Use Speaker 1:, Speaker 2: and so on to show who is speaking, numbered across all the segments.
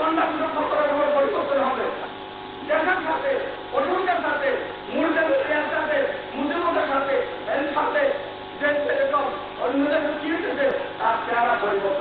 Speaker 1: কন্যা সুরক্ষা করার উপর পরিবর্তন হবে। দেশের সাথে সাথে সাথে সাথে তার চেহারা পরিবর্তন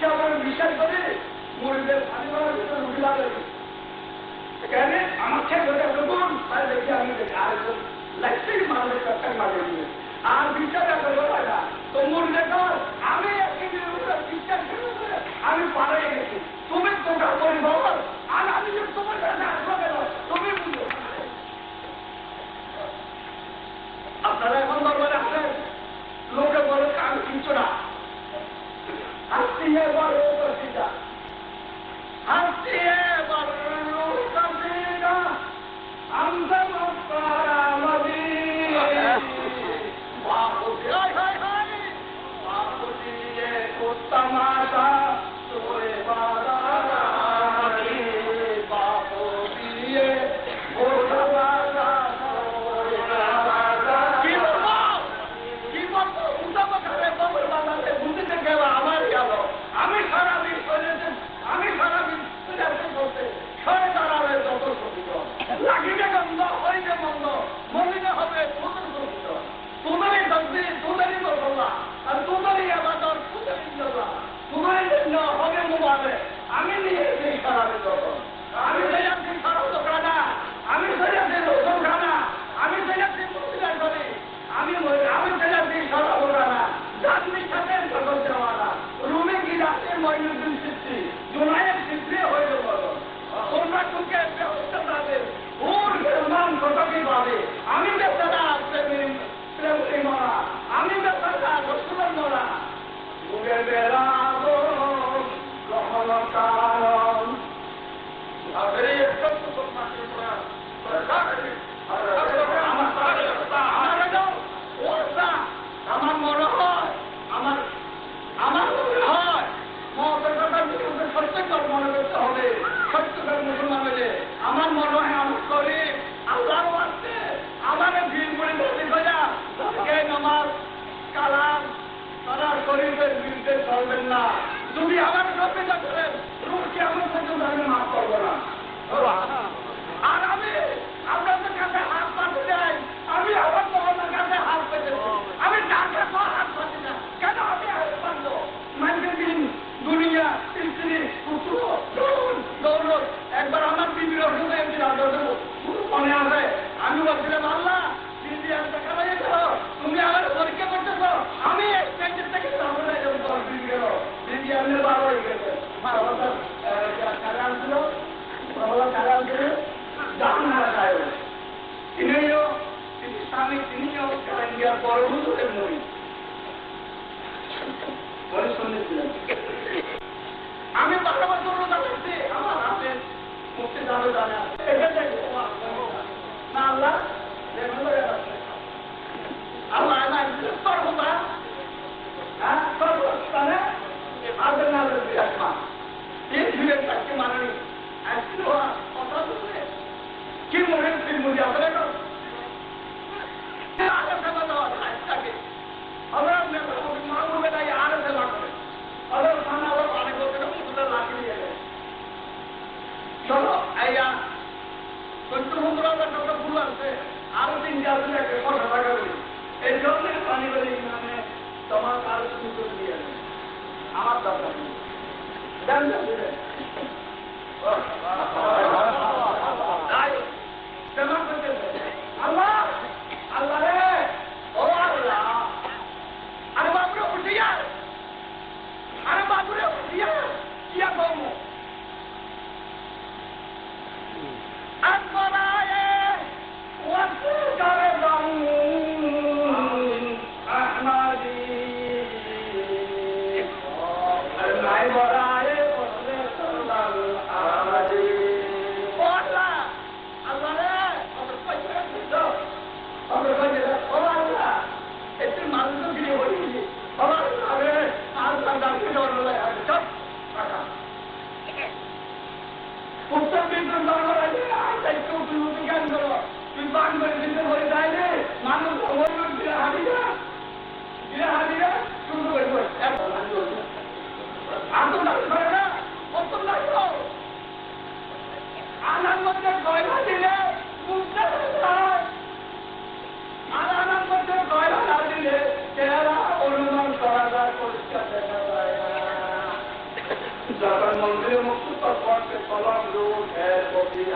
Speaker 1: বিশ্বাস বিশ্বাস করে মরিলে রুটি লাগাবে কেন আমাকে ধরে দেখি আমি দেখি, আর লাগতেই মারলে চক্কর মারে আর বিচারটা করব না তো মরলে তো আমি বিশ্বাস আমি পারে গেছি। তুমি তোমরা করি বাবা আর আমি যদি তোমার কাছে আসব কেন? তুমি বুঝো। আপনারা এখন দরবারে আসেন, লোকে বলে আমি কিছু না। here, what over see দিতে পারবেন না। যদি আমার সভ্যতা করেন রুখকে আমার সাথে আমি মাফ করব না। আর আমি Gracias.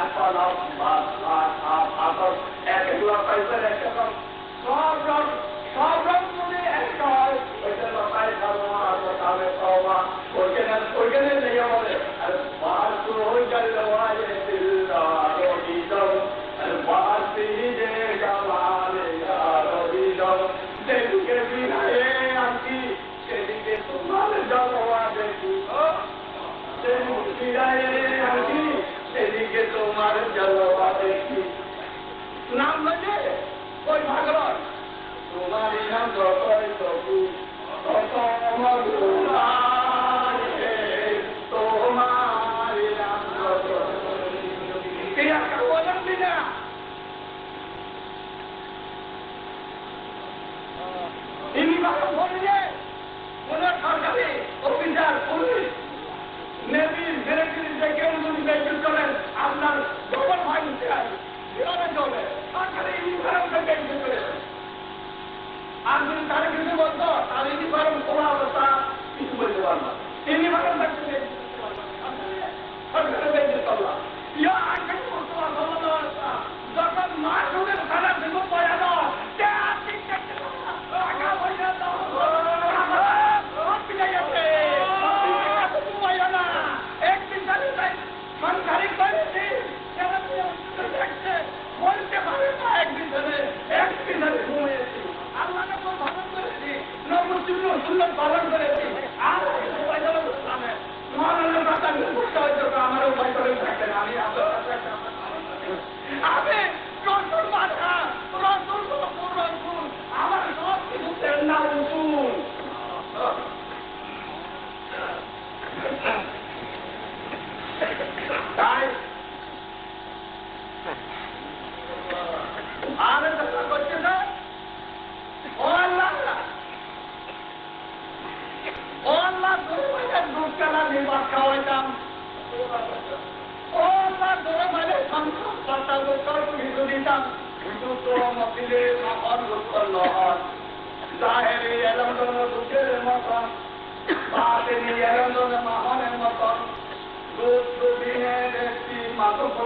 Speaker 1: আপন এক এগুলো পাইছেন একরকম সব রকম সব রকম যদি একটা হয় ওই জন্য পাই তাহলে তবা ওইখানে ওইখানে নিয়ে বলে আর বাহার শুরু হয়ে গেল বাহার তিনি যে গালে যেদিকে বিনায় আর কি সেদিকে তোমার জমা দেখি সেদিকে বিনায় আর तुम्हारे जलवादे की नाम लगे कोई भागवत तुम्हारी नाम तो प्रभु Come on, पालन करें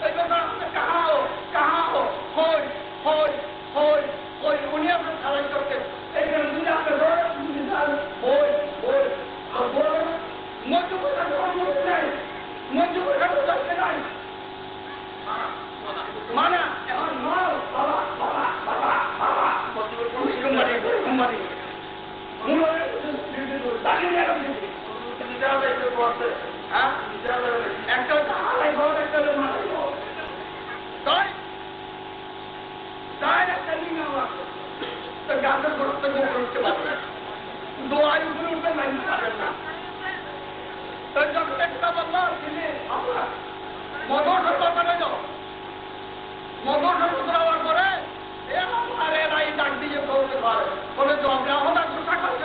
Speaker 1: বাক্য অত তারা মানুষ সর্বমানা তারা আল্লাহ বলতে কথা বিমানে ফটোকে বলতে কথা না করছে না আর যারা আল্লাহ পাবে হ্যাঁ কি আমরা যুক্ত পারি মাও মাও কথা বলতে আমাদের মাও মাও নিজের মমে মন মারা তাকে দোয়া করতে পারি মমে মন মারা তাকে দোয়া করতে পারি মা যদি বেকার হালে থাকে তাহলে বলতে ওই ইয়া এই কথা কাহা হো কাহা হো হই হই হই হই উনি আপনার সারাই করতে এইখানে যদি আপনি ধরেন যদি যান হই হই আর বলেন মঞ্জু কথা কোনো মুক্তি নাই মঞ্জু কথা যাচ্ছে নাই মানা এখন মাও বাবা বাবা বাবা বাবা কুমারী কুমারী একটা হারাই ঘর একটা মারাই ঘর তাই তাই একটা লিঙ্গ আমার তো গাছের গুরুত্ব গোপন উঠতে পারবে দোয়াই উপরে উঠতে নাই পারবেন না তো যখন একটা বলল তিনি আমরা মধুর সর্বতনে যাও মধুর সর্বত হওয়ার পরে এ আমার এরা এই ডাক দিয়ে করতে পারে বলে জবাব দেওয়া হলো গুসা করছ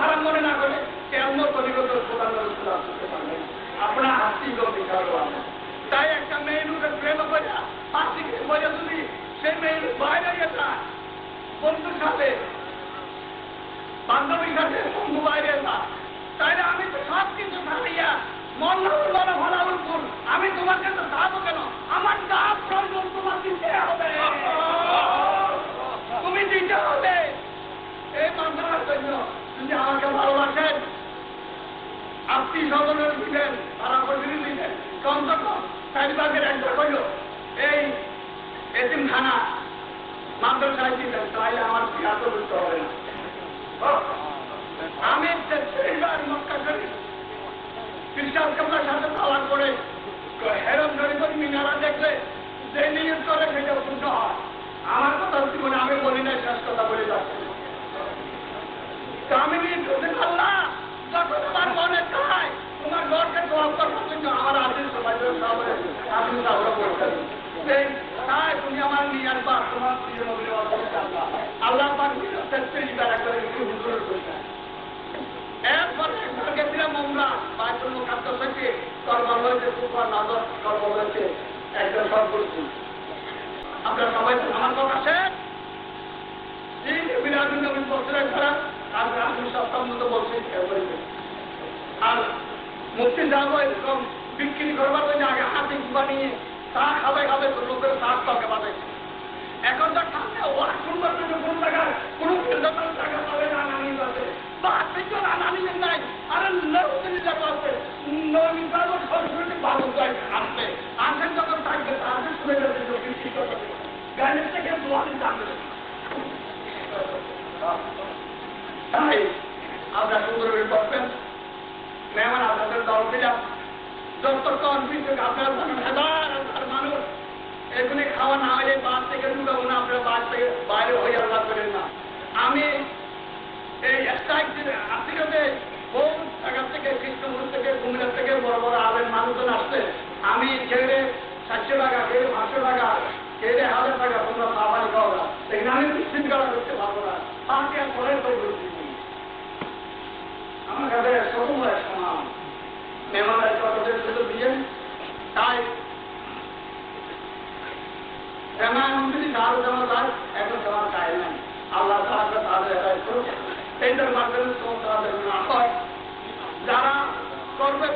Speaker 1: হারাম মনে না করে কেমন তরিগত প্রধান করতে পারবে আপনার হাসি তাই একটা মেয়ে লোকে প্রেম করে হাসি করে যদি সেই মেয়ে বাইরে গেছে বন্ধুর সাথে, বান্ধবীর সাথে বন্ধু বাইরে না তাইলে আমি তো সব কিছু ছাড়িয়া বলা ভালাউল ফুল আমি তোমার দিলেন তারা দিলেন একটা হইল। এই আমার হবে না। আমি মক্কা করি খ্রিস্টান কামলার সাথে হেরম মিনারা দেখলে যে নিয়োগ করে সেটা পূর্ণ হয়। আমার কথা জীবনে আমি বলি না শেষ কথা বলে যাচ্ছি। আমি নিয়োগ করতে আল্লাহ গেছিলাম আমরা বাইতুল মুকাদ্দাস থেকে হয়েছে সুপার আর মতো বলছি আর মুক্তি যাব এরকম বিক্রি করবার জন্য আগে হাতে বানিয়ে চা খাবে খাবে লোকের চা তকে বানাইছে এখন তো ঠান্ডা ওয়াশ সুন্দর জন্য কোন জায়গায় কোনো জায়গা পাবে না নানি যাবে। বা নাই। আরে নৌকিনি যাব আছে সরস্বতী ভালো যায় আসবে। আসেন যখন থাকবে শুনে যাবে বিক্রি করবে। গানের থেকে দোয়ারি তাই আমরা সুন্দরভাবে করবেন মেহমান, আপনাদের দল দিলাম যতক্ষণ বিশ্ব আপনার হাজার হাজার মানুষ এগুলি খাওয়া না হলে বাদ থেকে ঢুকাবো না, আপনারা বাদ থেকে বাইরে হয়ে আল্লাহ করেন না। আমি এই আর্থিকতে বহু জায়গা থেকে কৃষ্ণপুর থেকে, কুমিল্লা থেকে বড় বড় আলেন মানুষজন আসছে। আমি ছেড়ে সাতশো টাকা কেড়ে পাঁচশো টাকা কেড়ে হাজার টাকা তোমরা সাবানি খাওয়া না। এখানে আমি বিশৃঙ্খলা করতে পারব না। তাকে আর পরে তো আমার কাছে সময় সমান। মেহমানের তাই যদি দারু জামা তার এখন জামা চায় নাই। আল্লাহ তাহলে তাদের এটাই করুক। এইটার মাধ্যমে তো তাদের না হয়। যারা করবে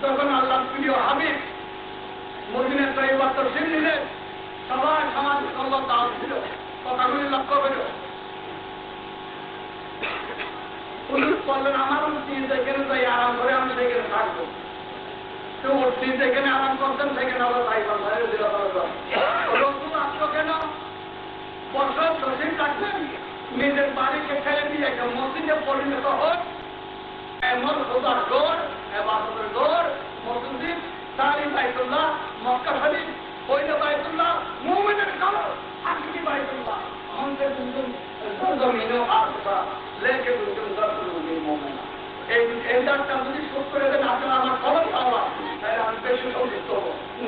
Speaker 1: তখন আল্লাহ প্রিয় হাবিব মদিনের তৈবার তো সিন নিলেন সবাই সমাজ আল্লাহ তাল ছিল, কথাগুলি লক্ষ্য করল পুলিশ বললেন আমার উচিত যেখানে যাই আরাম করে আমি সেখানে থাকব। তো উঠছি নিজের বাড়িকে ছেড়ে দিয়ে একটা মসজিদে পরিণত হোক। এমন খোদার দৌড়, এবাদতের দৌড়, মসজিদ সারি বাইতুল্লাহ, মক্কা শরীফ বৈদ বাইতুল্লাহ, মুমিনের কালো আখরি বাইতুল্লাহ। আমাদের দুজন জমিনে আসবা লেকে দুজন দর্শন এই এই ডাক্তার যদি শোধ করে দেন, আপনারা আমার খবর পাওয়া। বেশি সন্তুষ্ট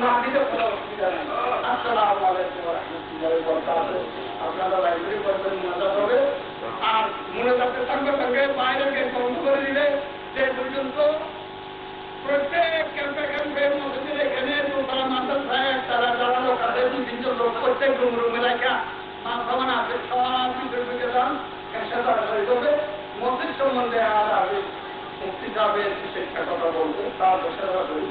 Speaker 1: না দিলে কোনো অসুবিধা নেই আসসালাম আলাইকুম রহমতুল্লাহ মনে সম্বন্ধে আর আগে মুক্তি যাবে শিক্ষা কথা বলবে তার বসে করি